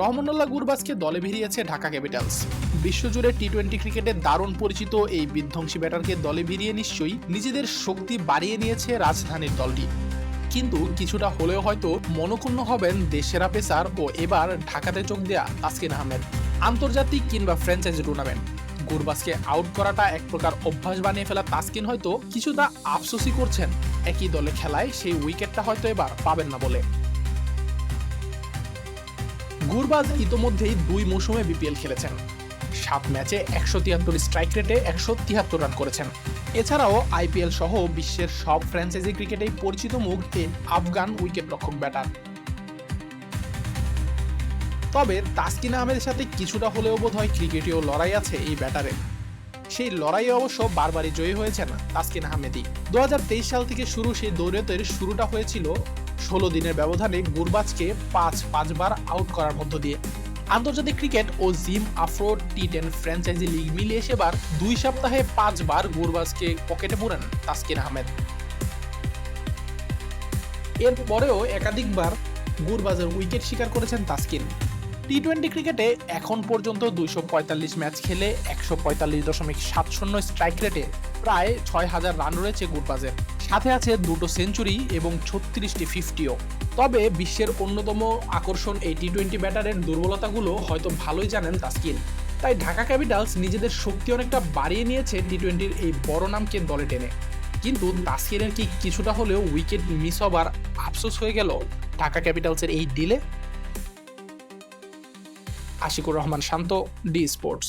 রহমানুল্লাহ গুরবাজকে দলে ভিড়িয়েছে ঢাকা ক্যাপিটালস। বিশ্বজুড়ে T twenty ক্রিকেটে দারুণ পরিচিত এই বিধ্বংসী ব্যাটারকে দলে ভিড়িয়ে নিশ্চয়ই নিজেদের শক্তি বাড়িয়ে নিয়েছে রাজধানীর দলটি। কিন্তু কিছুটা হলেও হয়তো মনক্ষুণ্ণ হবেন দেশেরা পেসার ও এবার ঢাকাতে চোখ দেয়া তাসকিন আহমেদ। আন্তর্জাতিক কিংবা ফ্র্যাঞ্চাইজি টুর্নামেন্ট। গুরবাসকে আউট করাটা এক প্রকার অভ্যাস বানিয়ে ফেলা তাসকিন হয়তো কিছুটা আফসোসই করছেন। একই দলে খেলায় সেই উইকেটটা হয়তো এবার পাবেন না বলে। গুরবাজ ইতোমধ্যেই দুই মৌসুমে বিপিএল খেলেছেন। সাত ম্যাচে একশো তিয়াত্তর স্ট্রাইক রেটে একশো তিয়াত্তর রান করেছেন। এছাড়াও আইপিএল সহ বিশ্বের সব ফ্র্যাঞ্চাইজি ক্রিকেটেই পরিচিত মুখ এই আফগান উইকেট রক্ষক ব্যাটার তবে তাসকিন আহমেদের সাথে কিছুটা হলেও বোধ হয় ক্রিকেটীয় লড়াই আছে এই ব্যাটারে সেই লড়াইয়ে অবশ্য বারবারই জয়ী হয়েছেন তাসকিন আহমেদই। দু হাজার তেইশ সাল থেকে শুরু সেই দৌড়েতের শুরুটা হয়েছিল ষোলো দিনের ব্যবধানে গুরবাজকে পাঁচ, পাঁচবার আউট করার মধ্য দিয়ে। আন্তর্জাতিক ক্রিকেট ও Zim Afro T ten franchise league মিলিয়ে সেবার দুই সপ্তাহে পাঁচবার গুরবাজকে পকেটে পুরেন তাসকিন আহমেদ। এরপরেও একাধিকবার গুরবাজের উইকেট শিকার করেছেন তাসকিন। টি টোয়েন্টি ক্রিকেটে এখন পর্যন্ত দুইশো পঁয়তাল্লিশ ম্যাচ খেলে একশো পঁয়তাল্লিশ দশমিক সাত শূন্য স্ট্রাইক রেটে প্রায় ছয় হাজার রান রয়েছে গুরবাজের। সাথে আছে দুটো সেঞ্চুরি এবং ছত্রিশটি ফিফটিও তবে বিশ্বের অন্যতম আকর্ষণ এই টি টোয়েন্টি ব্যাটারের দুর্বলতাগুলো হয়তো ভালোই জানেন তাসকিন। তাই ঢাকা ক্যাপিটালস নিজেদের শক্তি অনেকটা বাড়িয়ে নিয়েছে টি টোয়েন্টির এই বড় নামকে দলে টেনে। কিন্তু তাসকিনের কি কিছুটা হলেও উইকেট মিস হবার আফসোস হয়ে গেল ঢাকা ক্যাপিটালসের এই ডিলে আশিকুর রহমান শান্ত ডি স্পোর্টস